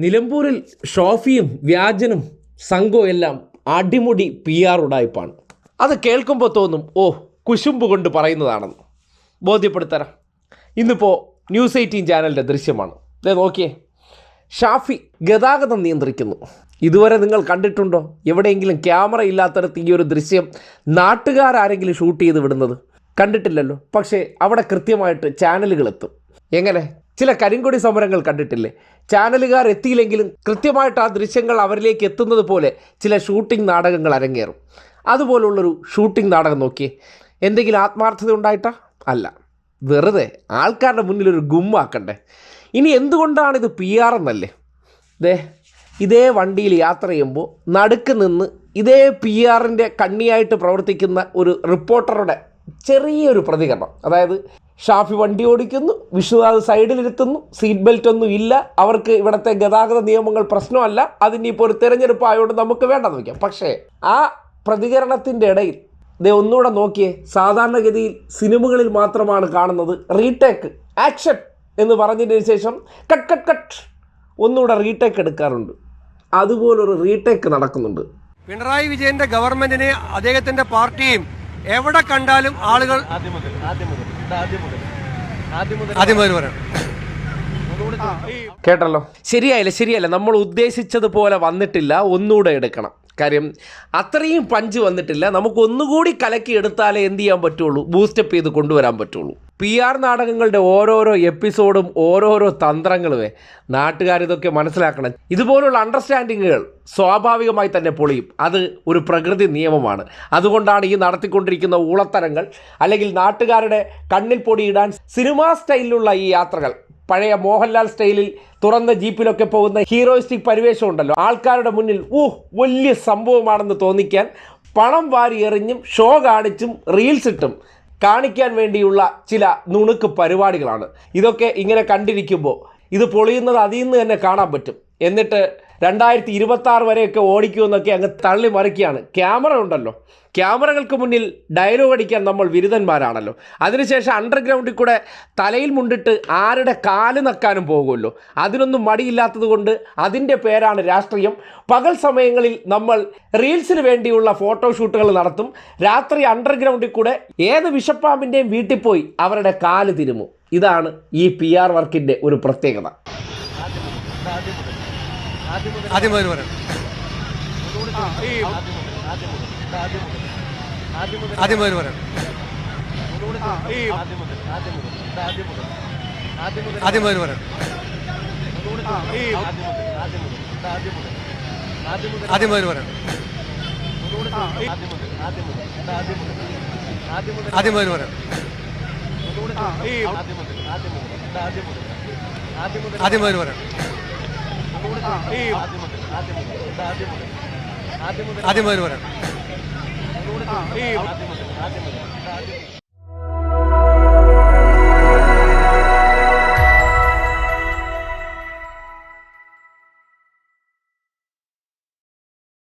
നിലമ്പൂരിൽ ഷോഫിയും വ്യാജനും സംഘവും എല്ലാം അടിമുടി പി ആർ ഉടായ്പാണ്. അത് കേൾക്കുമ്പോൾ തോന്നും ഓ കുശുമ്പ് കൊണ്ട് പറയുന്നതാണെന്ന്. ബോധ്യപ്പെടുത്തരാം. ഇന്നിപ്പോൾ ന്യൂസ് എയ്റ്റീൻ ചാനലിന്റെ ദൃശ്യമാണ്. ഇതേ നോക്കിയേ. ഷാഫി ഗതാഗതം നിയന്ത്രിക്കുന്നു. ഇതുവരെ നിങ്ങൾ കണ്ടിട്ടുണ്ടോ? എവിടെയെങ്കിലും ക്യാമറ ഇല്ലാത്തടത്ത് ഈ ഒരു ദൃശ്യം നാട്ടുകാരാരെങ്കിലും ഷൂട്ട് ചെയ്ത് വിടുന്നത് കണ്ടിട്ടില്ലല്ലോ. പക്ഷേ അവിടെ കൃത്യമായിട്ട് ചാനലുകൾ എത്തും എങ്ങനെ? ചില കരിങ്കൊടി സമരങ്ങൾ കണ്ടിട്ടില്ലേ? ചാനലുകാർ എത്തിയില്ലെങ്കിലും കൃത്യമായിട്ട് ആ ദൃശ്യങ്ങൾ അവരിലേക്ക് എത്തുന്നത് പോലെ ചില ഷൂട്ടിംഗ് നാടകങ്ങൾ അരങ്ങേറും. അതുപോലുള്ളൊരു ഷൂട്ടിംഗ് നാടകം നോക്കിയേ. എന്തെങ്കിലും ആത്മാർത്ഥത ഉണ്ടായിട്ടാ? അല്ല. വെറുതെ ആൾക്കാരുടെ മുന്നിൽ ഒരു ഗുമ്മാക്കണ്ടേ. ഇനി എന്തുകൊണ്ടാണ് ഇത് പി ആർ എന്നല്ലേ? ദേ ഇതേ വണ്ടിയിൽ യാത്ര ചെയ്യുമ്പോൾ നടുക്ക് നിന്ന് ഇതേ പി ആറിന്റെ കണ്ണിയായിട്ട് പ്രവർത്തിക്കുന്ന ഒരു റിപ്പോർട്ടറുടെ ചെറിയൊരു പ്രതികരണം. അതായത് ഷാഫി വണ്ടി ഓടിക്കുന്നു വിഷ്ണുനാഥ് സൈഡിലിരുത്തുന്നു സീറ്റ് ബെൽറ്റ് ഒന്നും ഇല്ല. അവർക്ക് ഇവിടുത്തെ ഗതാഗത നിയമങ്ങൾ പ്രശ്നമല്ല. അതിനിപ്പോൾ ഒരു തിരഞ്ഞെടുപ്പ് ആയതുകൊണ്ട് നമുക്ക് വേണ്ടെന്ന് വയ്ക്കാം. പക്ഷേ ആ പ്രതികരണത്തിന്റെ ഇടയിൽ ദേ ഒന്നുകൂടെ നോക്കിയേ. സാധാരണഗതിയിൽ സിനിമകളിൽ മാത്രമാണ് കാണുന്നത് റീടേക്ക് ആക്ഷൻ എന്ന് പറഞ്ഞതിന് ശേഷം കട്ട് കട്ട് കട്ട് ഒന്നുകൂടെ റീടേക്ക് എടുക്കാറുണ്ട്. അതുപോലൊരു റീടേക്ക് നടക്കുന്നുണ്ട്. പിണറായി വിജയന്റെ ഗവൺമെന്റിനെ അദ്ദേഹത്തിന്റെ പാർട്ടിയും എവിടെ കണ്ടാലും ആളുകൾ ആദ്യം മുതൽ ആദ്യം മുതൽ. പറയാം കേട്ടല്ലോ. ശരിയായില്ല ശരിയല്ല നമ്മൾ ഉദ്ദേശിച്ചതുപോലെ വന്നിട്ടില്ല. ഒന്നുകൂടെ എടുക്കണം. കാര്യം അത്രയും പഞ്ച് വന്നിട്ടില്ല. നമുക്ക് ഒന്നുകൂടി കലക്കി എടുത്താലേ എന്ത് ചെയ്യാൻ പറ്റുള്ളൂ? ബൂസ്റ്റപ്പ് ചെയ്ത് കൊണ്ടുവരാൻ പറ്റുള്ളൂ. പി ആർ നാടകങ്ങളുടെ ഓരോരോ എപ്പിസോഡും ഓരോരോ തന്ത്രങ്ങളുമേ നാട്ടുകാരിതൊക്കെ മനസ്സിലാക്കണം. ഇതുപോലുള്ള അണ്ടർസ്റ്റാൻഡിങ്ങുകൾ സ്വാഭാവികമായി തന്നെ പൊളിയും. അത് ഒരു പ്രകൃതി നിയമമാണ്. അതുകൊണ്ടാണ് ഈ നടത്തിക്കൊണ്ടിരിക്കുന്ന ഊളത്തരങ്ങൾ അല്ലെങ്കിൽ നാട്ടുകാരുടെ കണ്ണിൽ പൊടിയിടാൻ സിനിമാ സ്റ്റൈലിലുള്ള ഈ യാത്രകൾ പഴയ മോഹൻലാൽ സ്റ്റൈലിൽ തുറന്ന ജീപ്പിലൊക്കെ പോകുന്ന ഹീറോയിസ്റ്റിക് പരിവേഷം ഉണ്ടല്ലോ ആൾക്കാരുടെ മുന്നിൽ ഊഹ് വലിയ സംഭവമാണെന്ന് തോന്നിക്കാൻ പണം വാരി എറിഞ്ഞും ഷോ കാണിച്ചും റീൽസ് ഇട്ടും കാണിക്കാൻ വേണ്ടിയുള്ള ചില നുണുക്ക് പരിപാടികളാണ്. ഇതൊക്കെ ഇങ്ങനെ കണ്ടിരിക്കുമ്പോൾ ഇത് പൊളിയുന്നത് അതിൽ നിന്ന് തന്നെ കാണാൻ പറ്റും. എന്നിട്ട് രണ്ടായിരത്തി ഇരുപത്തി ആറ് വരെയൊക്കെ ഓടിക്കുമെന്നൊക്കെ അങ്ങ് തള്ളി മറിക്കുകയാണ്. ക്യാമറ ഉണ്ടല്ലോ. ക്യാമറകൾക്ക് മുന്നിൽ ഡയലോഗ് അടിക്കാൻ നമ്മൾ ബിരുദന്മാരാണല്ലോ അതിനുശേഷം അണ്ടർഗ്രൗണ്ടിൽ കൂടെ തലയിൽ മുണ്ടിട്ട് ആരുടെ കാൽ നക്കാനും പോകുമല്ലോ. അതിനൊന്നും മടിയില്ലാത്തത് കൊണ്ട് അതിന്റെ പേരാണ് രാഷ്ട്രീയം. പകൽ സമയങ്ങളിൽ നമ്മൾ റീൽസിന് വേണ്ടിയുള്ള ഫോട്ടോഷൂട്ടുകൾ നടത്തും. രാത്രി അണ്ടർഗ്രൗണ്ടിൽ കൂടെ ഏത് വിഷപ്പാമ്പിന്റെയും വീട്ടിൽ പോയി അവരുടെ കാൽ തിരുമും. ഇതാണ് ഈ പി ആർ വർക്കിന്റെ ഒരു പ്രത്യേകത. ആദ്യം മുതൽ പറയാം ആദ്യം മുതൽ പറയാം ആദ്യം മുതൽ പറയാം ആദ്യം മുതൽ പറയാം ആദ്യം മുതൽ പറയാം ആദ്യം മുതൽ പറയാം ആദ്യം മുതൽ. പറയാം